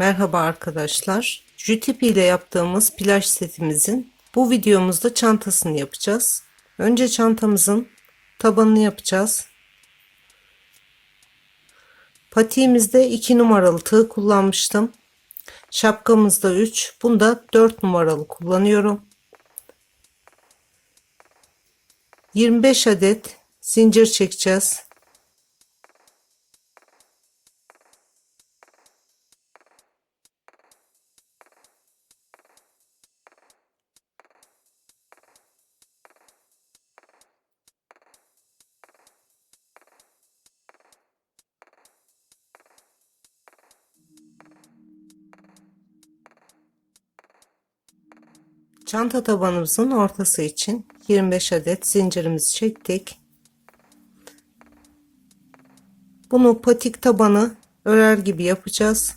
Merhaba arkadaşlar. Jutip ile yaptığımız plaj setimizin bu videomuzda çantasını yapacağız. Önce çantamızın tabanını yapacağız. Patiğimizde 2 numaralı tığ kullanmıştım. Şapkamızda 3. Bunda 4 numaralı kullanıyorum. 25 adet zincir çekeceğiz. Çanta tabanımızın ortası için 25 adet zincirimizi çektik. Bunu patik tabanı örer gibi yapacağız.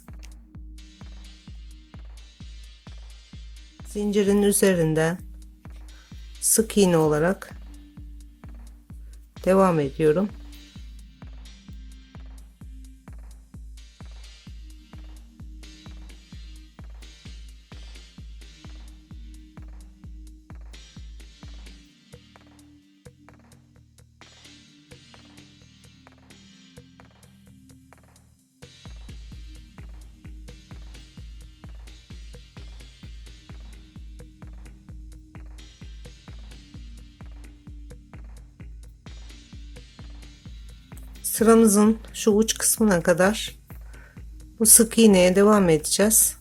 Zincirin üzerinden sık iğne olarak devam ediyorum. Sıramızın şu uç kısmına kadar bu sık iğneye devam edeceğiz.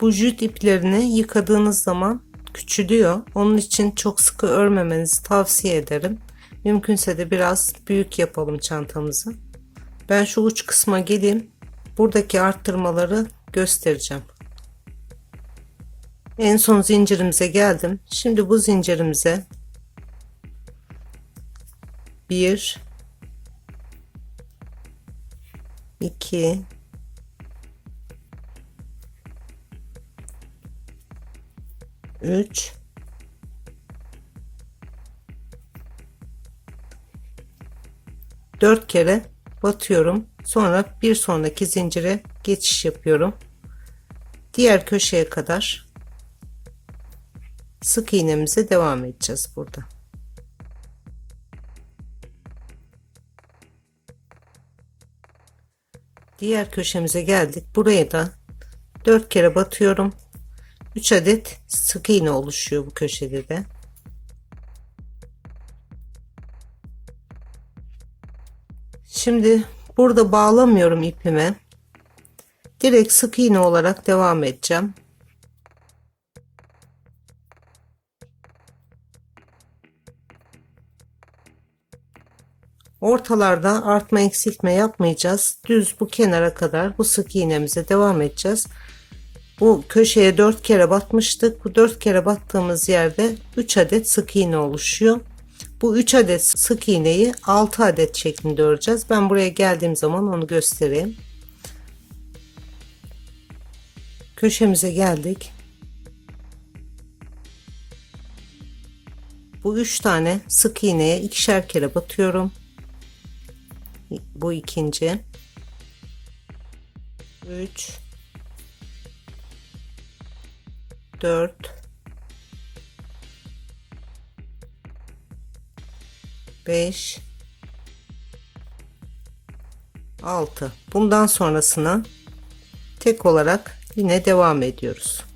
Bu jüt iplerini yıkadığınız zaman küçülüyor. Onun için çok sıkı örmemenizi tavsiye ederim. Mümkünse de biraz büyük yapalım çantamızı. Ben şu uç kısma geleyim. Buradaki arttırmaları göstereceğim. En son zincirimize geldim. Şimdi bu zincirimize 1 2 3 4 kere batıyorum. Sonra bir sonraki zincire geçiş yapıyorum. Diğer köşeye kadar sık iğnemize devam edeceğiz burada. Diğer köşemize geldik. Buraya da 4 kere batıyorum. 3 adet sık iğne oluşuyor bu köşede de. Şimdi burada bağlamıyorum ipime. Direkt sık iğne olarak devam edeceğim. Ortalarda artma eksiltme yapmayacağız. Düz bu kenara kadar bu sık iğnemize devam edeceğiz. Bu köşeye 4 kere batmıştık. Bu 4 kere battığımız yerde 3 adet sık iğne oluşuyor. Bu 3 adet sık iğneyi 6 adet şeklinde öreceğiz. Ben buraya geldiğim zaman onu göstereyim. Köşemize geldik. Bu 3 tane sık iğneye ikişer kere batıyorum bu ikinci. 3 4 5 6 bundan sonrasına tek olarak yine devam ediyoruz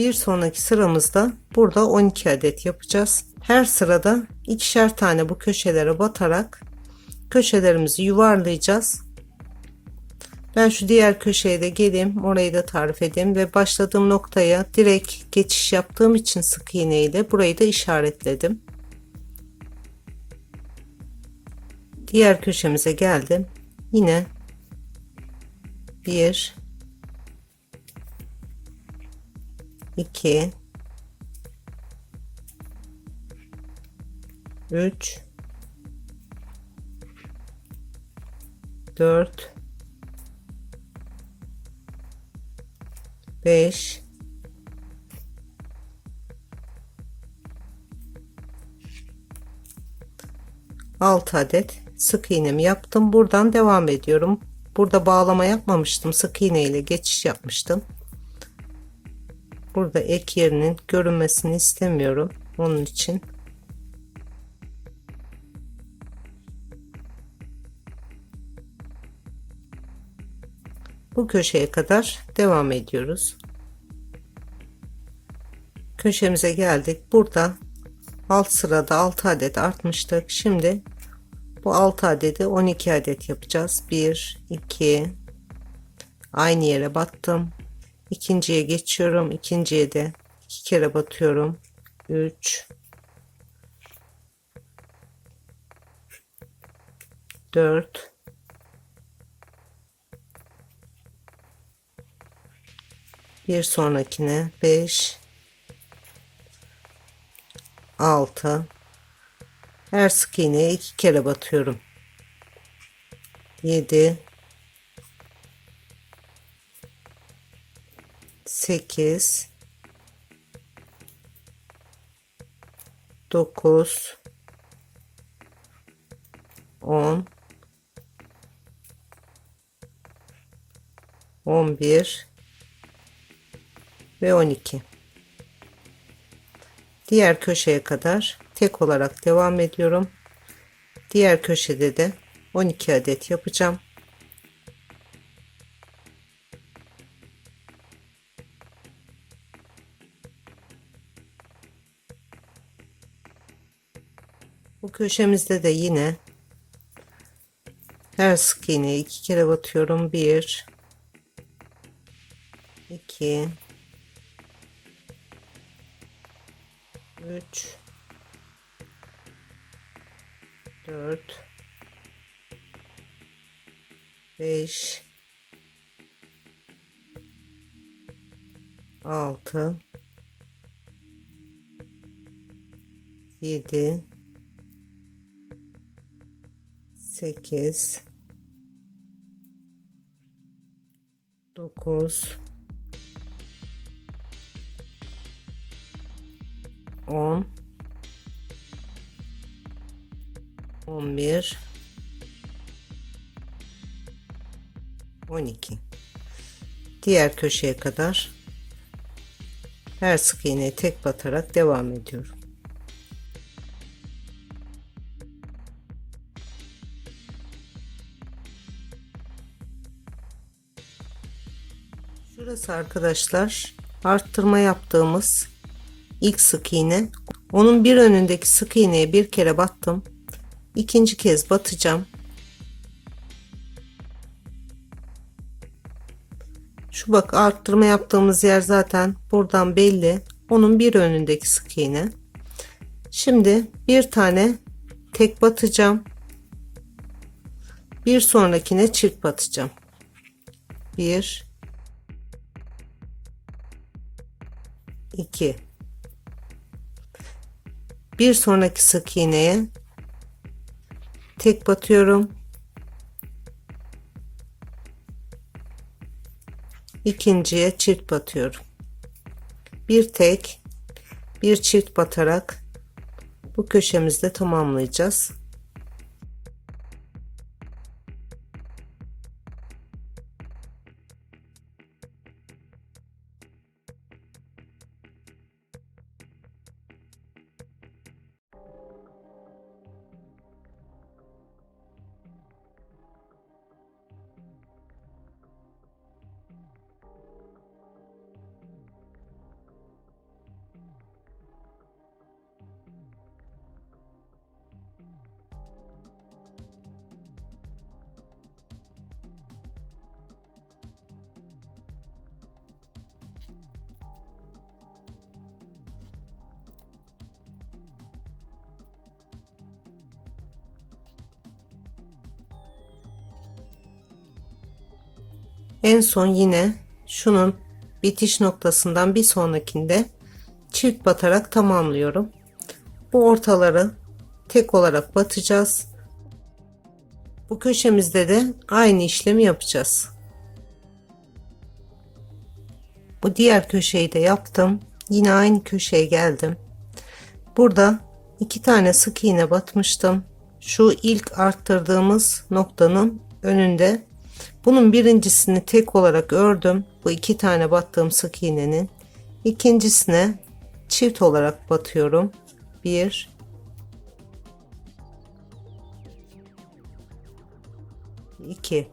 Bir sonraki sıramızda burada 12 adet yapacağız. Her sırada ikişer tane bu köşelere batarak köşelerimizi yuvarlayacağız. Ben şu diğer köşeye de geleyim. Orayı da tarif edeyim ve başladığım noktaya direkt geçiş yaptığım için sık iğne ile burayı da işaretledim. Diğer köşemize geldim. Yine 1 2 3 4 5 6 adet sık iğnemi yaptım. Buradan devam ediyorum. Burada bağlama yapmamıştım. Sık iğne ile geçiş yapmıştım. Burada ek yerinin görünmesini istemiyorum. Onun için bu köşeye kadar devam ediyoruz. Köşemize geldik. Burada alt sırada 6 adet artmıştık. Şimdi bu 6 adedi 12 adet yapacağız. 1 2 aynı yere battım. İkinciye geçiyorum. İkinciye de iki kere batıyorum. 3 4 bir sonrakine 5 6 her sık iğneye iki kere batıyorum. 7 8 9 10 11 ve 12 diğer köşeye kadar tek olarak devam ediyorum. Diğer köşede de 12 adet yapacağım köşemizde de yine her sık iğneye iki kere batıyorum. 1 2 3 4 5 6 7 8 9 10 11 12 diğer köşeye kadar her sık iğneye tek batarak devam ediyorum Şurası arkadaşlar arttırma yaptığımız ilk sık iğne. Onun bir önündeki sık iğneye bir kere battım. İkinci kez batacağım. Şu bak arttırma yaptığımız yer zaten buradan belli. Onun bir önündeki sık iğne. Şimdi bir tane tek batacağım. Bir sonrakine çift batacağım. Bir, 2 bir sonraki sık iğneye tek batıyorum. İkinciye çift batıyorum. Bir tek bir çift batarak bu köşemizde tamamlayacağız En son yine şunun bitiş noktasından bir sonrakinde çift batarak tamamlıyorum. Bu ortaları tek olarak batacağız. Bu köşemizde de aynı işlemi yapacağız. Bu diğer köşeyi de yaptım. Yine aynı köşeye geldim. Burada iki tane sık iğne batmıştım. şu ilk arttırdığımız noktanın önünde bunun birincisini tek olarak ördüm. Bu iki tane battığım sık iğnenin. ikincisine çift olarak batıyorum. Bir, iki.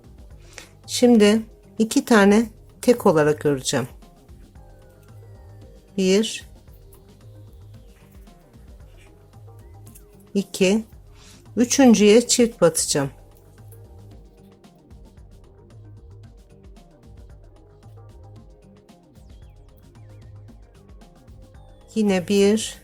Şimdi iki tane tek olarak öreceğim. Bir, iki, üçüncüye çift batacağım. Yine bir,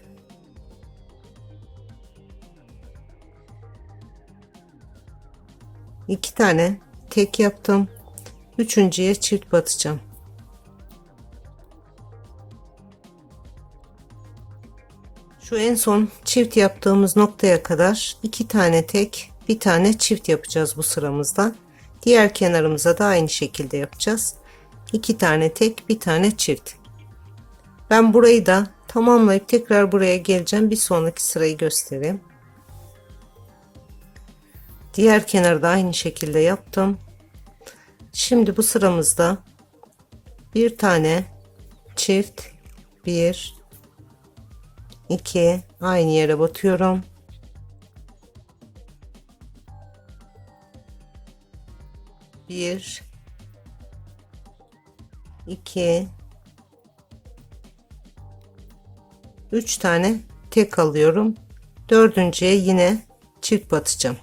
iki tane tek yaptım. Üçüncüye çift batacağım. Şu en son çift yaptığımız noktaya kadar iki tane tek, bir tane çift yapacağız bu sıramızda. Diğer kenarımıza da aynı şekilde yapacağız. İki tane tek, bir tane çift. Ben burayı da tamamlayıp tekrar buraya geleceğim. Bir sonraki sırayı göstereyim. Diğer kenarı da aynı şekilde yaptım. Şimdi bu sıramızda bir tane çift bir 2 aynı yere batıyorum. Bir, iki, üç tane tek alıyorum. Dördüncüye yine çift batacağım.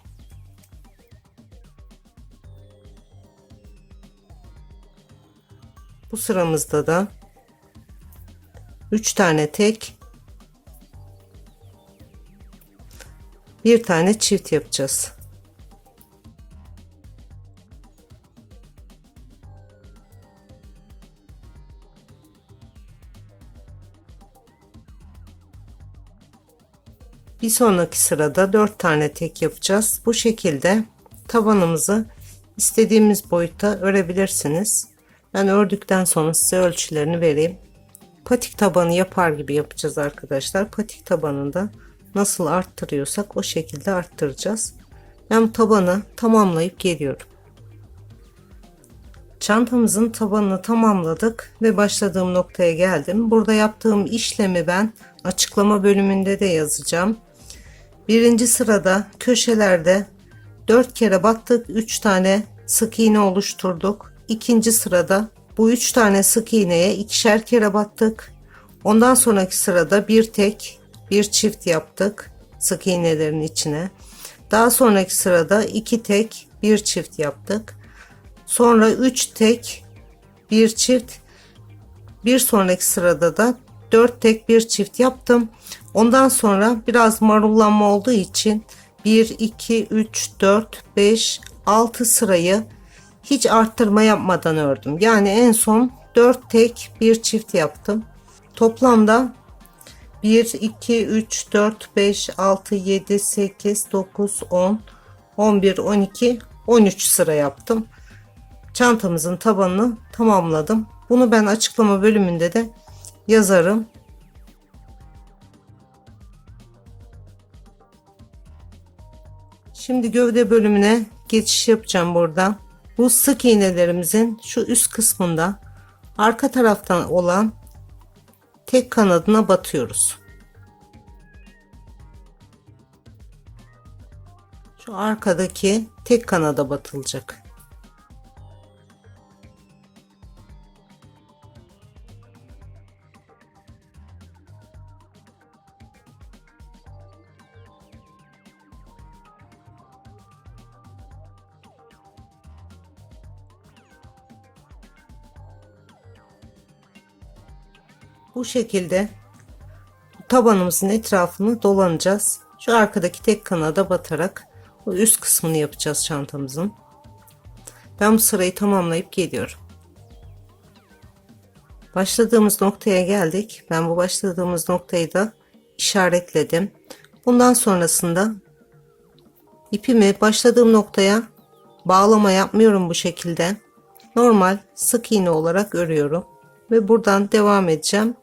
Bu sıramızda da üç tane tek bir tane çift yapacağız. Bir sonraki sırada 4 tane tek yapacağız. Bu şekilde tabanımızı istediğimiz boyutta örebilirsiniz. Ben ördükten sonra size ölçülerini vereyim. Patik tabanı yapar gibi yapacağız arkadaşlar. Patik tabanında nasıl arttırıyorsak o şekilde arttıracağız. Ben tabanı tamamlayıp geliyorum. Çantamızın tabanını tamamladık ve başladığım noktaya geldim. Burada yaptığım işlemi ben açıklama bölümünde de yazacağım. Birinci sırada köşelerde 4 kere battık 3 tane sık iğne oluşturduk. İkinci sırada bu 3 tane sık iğneye ikişer kere battık. Ondan sonraki sırada bir tek bir çift yaptık sık iğnelerin içine. Daha sonraki sırada iki tek bir çift yaptık. Sonra üç tek bir çift. Bir sonraki sırada da dört tek bir çift yaptım. Ondan sonra biraz marullanma olduğu için 1 2 3 4 5 6 sırayı hiç arttırma yapmadan ördüm. Yani en son 4 tek bir çift yaptım. Toplamda 1, 2, 3, 4, 5, 6, 7, 8, 9, 10, 11, 12, 13 sıra yaptım. Çantamızın tabanını tamamladım. Bunu ben açıklama bölümünde de yazarım. Şimdi gövde bölümüne geçiş yapacağım burada. Bu sık iğnelerimizin şu üst kısmında arka taraftan olan tek kanadına batıyoruz. Şu arkadaki tek kanada batılacak. Bu şekilde tabanımızın etrafını dolanacağız. Şu arkadaki tek kanada batarak bu üst kısmını yapacağız çantamızın. Ben bu sırayı tamamlayıp geliyorum. Başladığımız noktaya geldik. Ben bu başladığımız noktayı da işaretledim. Bundan sonrasında ipimi başladığım noktaya bağlama yapmıyorum bu şekilde. Normal sık iğne olarak örüyorum ve buradan devam edeceğim.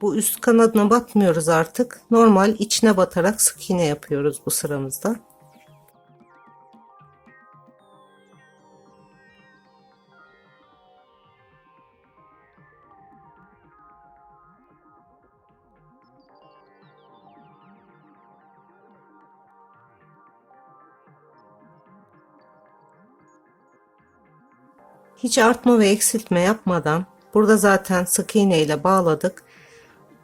Bu üst kanadına batmıyoruz artık. Normal içine batarak sık iğne yapıyoruz bu sıramızda. Hiç artma ve eksiltme yapmadan burada zaten sık iğne ile bağladık.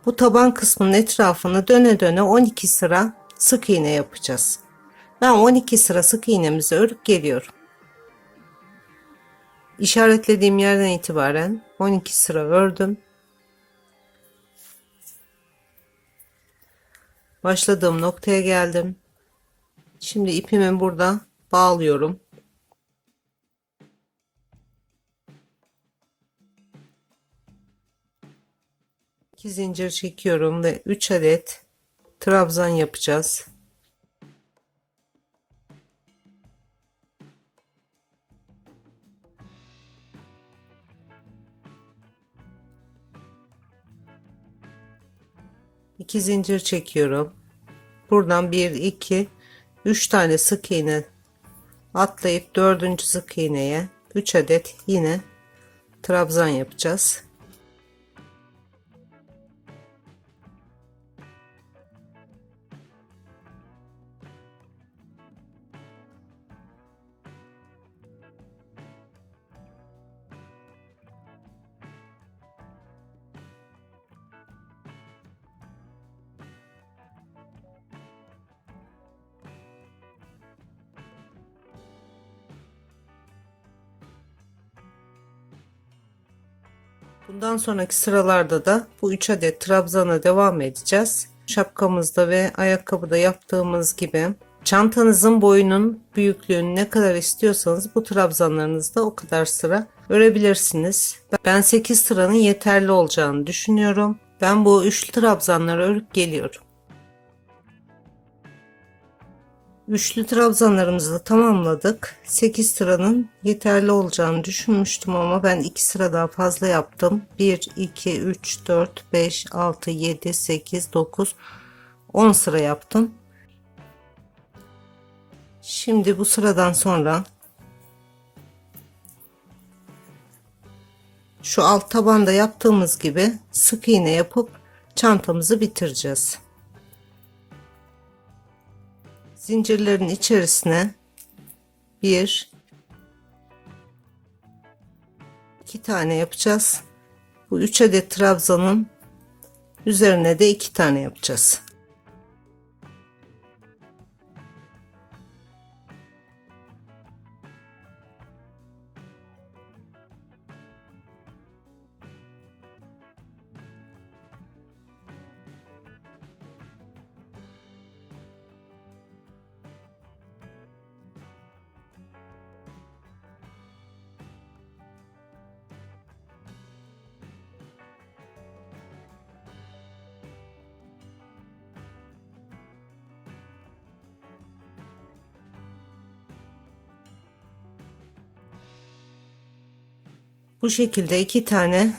Bu taban kısmının etrafını döne döne 12 sıra sık iğne yapacağız. Ben 12 sıra sık iğnemizi örüp geliyorum. İşaretlediğim yerden itibaren 12 sıra ördüm. Başladığım noktaya geldim. Şimdi ipimi burada bağlıyorum. 2 zincir çekiyorum ve 3 adet trabzan yapacağız. İki zincir çekiyorum. Buradan 1 2 3 tane sık iğne atlayıp dördüncü sık iğneye 3 adet yine trabzan yapacağız. Bundan sonraki sıralarda da bu 3 adet trabzana devam edeceğiz. Şapkamızda ve ayakkabıda yaptığımız gibi çantanızın boyunun büyüklüğünü ne kadar istiyorsanız bu trabzanlarınızda o kadar sıra örebilirsiniz. Ben 8 sıranın yeterli olacağını düşünüyorum. Ben bu üçlü trabzanları örüp geliyorum. Üçlü trabzanlarımızı tamamladık. 8 sıranın yeterli olacağını düşünmüştüm ama ben 2 sıra daha fazla yaptım. 1, 2, 3, 4, 5, 6, 7, 8, 9, 10 sıra yaptım. Şimdi bu sıradan sonra şu alt tabanda yaptığımız gibi sık iğne yapıp çantamızı bitireceğiz. Zincirlerin içerisine bir iki tane yapacağız. Bu üç adet trabzanın üzerine de iki tane yapacağız. Bu şekilde iki tane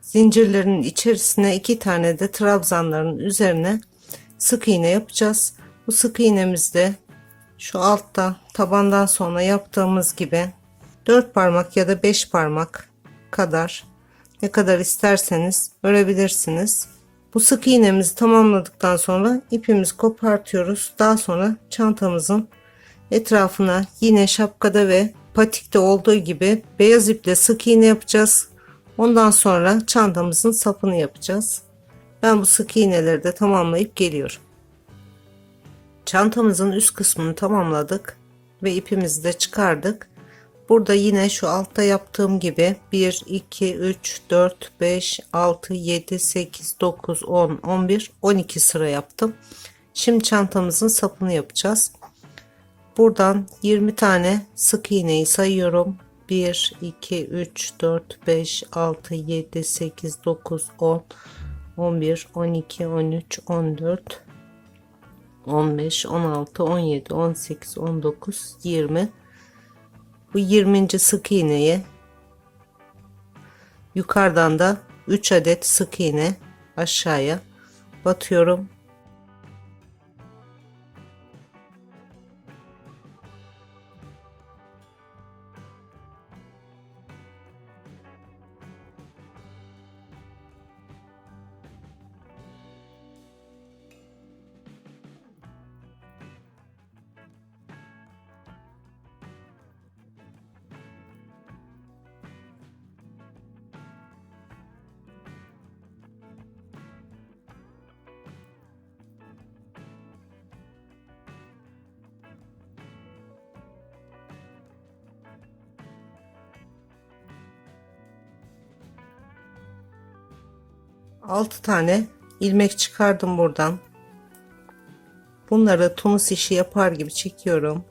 zincirlerin içerisine iki tane de trabzanların üzerine sık iğne yapacağız. Bu sık iğnemizde şu altta tabandan sonra yaptığımız gibi 4 parmak ya da 5 parmak kadar ne kadar isterseniz örebilirsiniz. Bu sık iğnemizi tamamladıktan sonra ipimizi kopartıyoruz. Daha sonra çantamızın etrafına yine şapkada ve patikte olduğu gibi beyaz iple sık iğne yapacağız. Ondan sonra çantamızın sapını yapacağız. Ben bu sık iğneleri de tamamlayıp geliyorum. Çantamızın üst kısmını tamamladık ve ipimizi de çıkardık. Burada yine şu altta yaptığım gibi 1, 2, 3, 4, 5, 6, 7, 8, 9, 10, 11, 12 sıra yaptım. Şimdi çantamızın sapını yapacağız. Buradan 20 tane sık iğneyi sayıyorum. 1, 2, 3, 4, 5, 6, 7, 8, 9, 10, 11, 12, 13, 14, 15, 16, 17, 18, 19, 20. Bu 20. sık iğneyi yukarıdan da 3 adet sık iğne aşağıya batıyorum. Altı tane ilmek çıkardım buradan. Bunları tunus işi yapar gibi çekiyorum.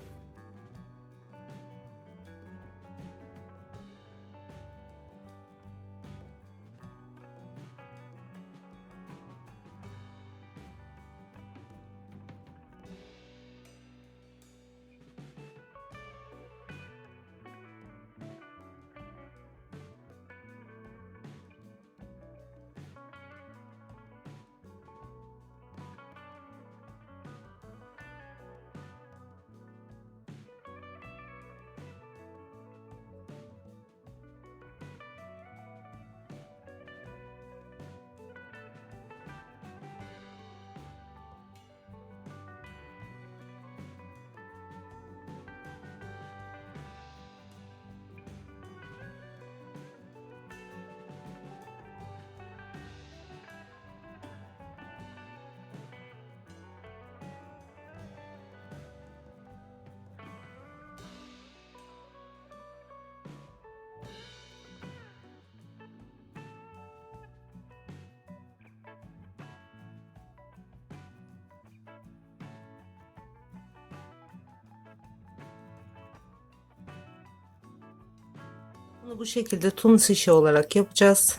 Bunu bu şekilde tunus işi olarak yapacağız.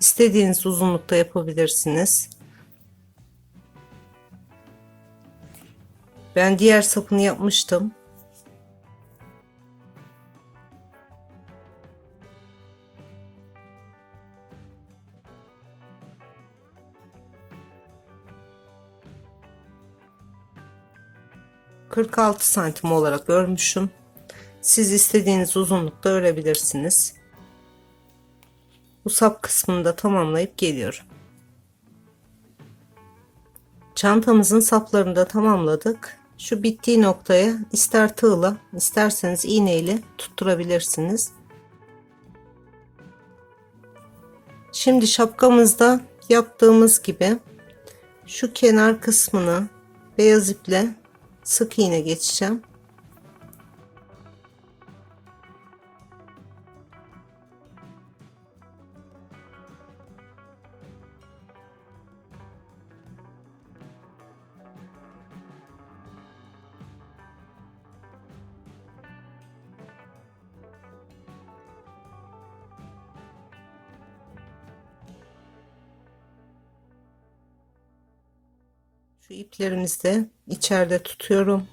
İstediğiniz uzunlukta yapabilirsiniz. Ben diğer sapını yapmıştım. Kırk altı santim olarak örmüşüm. Siz istediğiniz uzunlukta örebilirsiniz. Bu sap kısmını da tamamlayıp geliyorum. Çantamızın saplarını da tamamladık. Şu bittiği noktaya ister tığla isterseniz iğneyle tutturabilirsiniz. Şimdi şapkamızda yaptığımız gibi şu kenar kısmını beyaz iple sık iğne geçeceğim. Şu iplerimizi de içeride tutuyorum.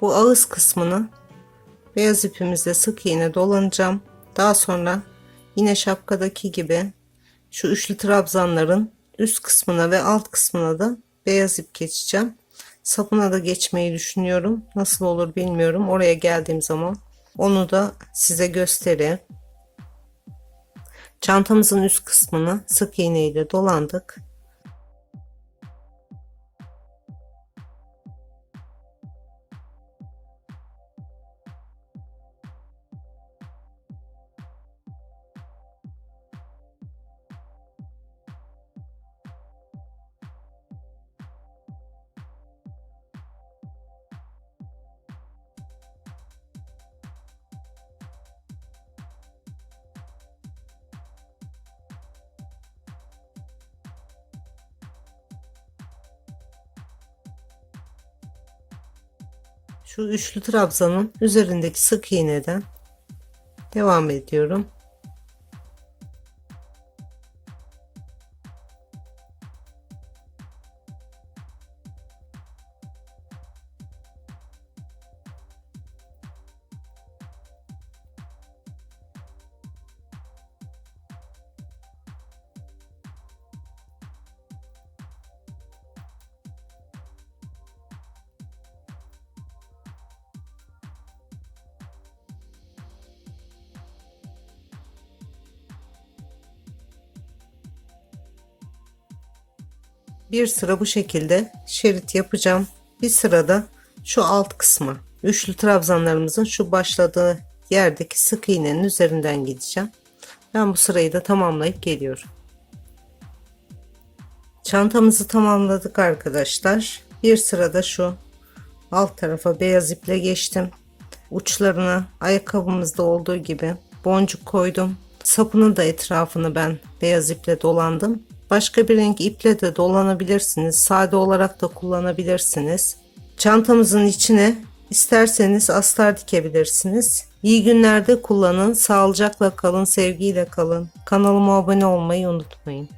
Bu ağız kısmını beyaz ipimizle sık iğne dolanacağım. Daha sonra yine şapkadaki gibi şu üçlü trabzanların üst kısmına ve alt kısmına da beyaz ip geçeceğim. Sapına da geçmeyi düşünüyorum. Nasıl olur bilmiyorum. Oraya geldiğim zaman onu da size göstereyim. Çantamızın üst kısmını sık iğne ile dolandık. Şu üçlü trabzanın üzerindeki sık iğneden devam ediyorum. Bir sıra bu şekilde şerit yapacağım. Bir sırada şu alt kısmı üçlü trabzanlarımızın şu başladığı yerdeki sık iğnenin üzerinden gideceğim. Ben bu sırayı da tamamlayıp geliyorum. Çantamızı tamamladık arkadaşlar. Bir sırada şu alt tarafa beyaz iple geçtim. Uçlarına ayakkabımızda olduğu gibi boncuk koydum. Sapının da etrafını ben beyaz iple dolandım. Başka bir renk iple de dolanabilirsiniz. Sade olarak da kullanabilirsiniz. Çantamızın içine isterseniz astar dikebilirsiniz. İyi günlerde kullanın. Sağlıcakla kalın, sevgiyle kalın. Kanalıma abone olmayı unutmayın.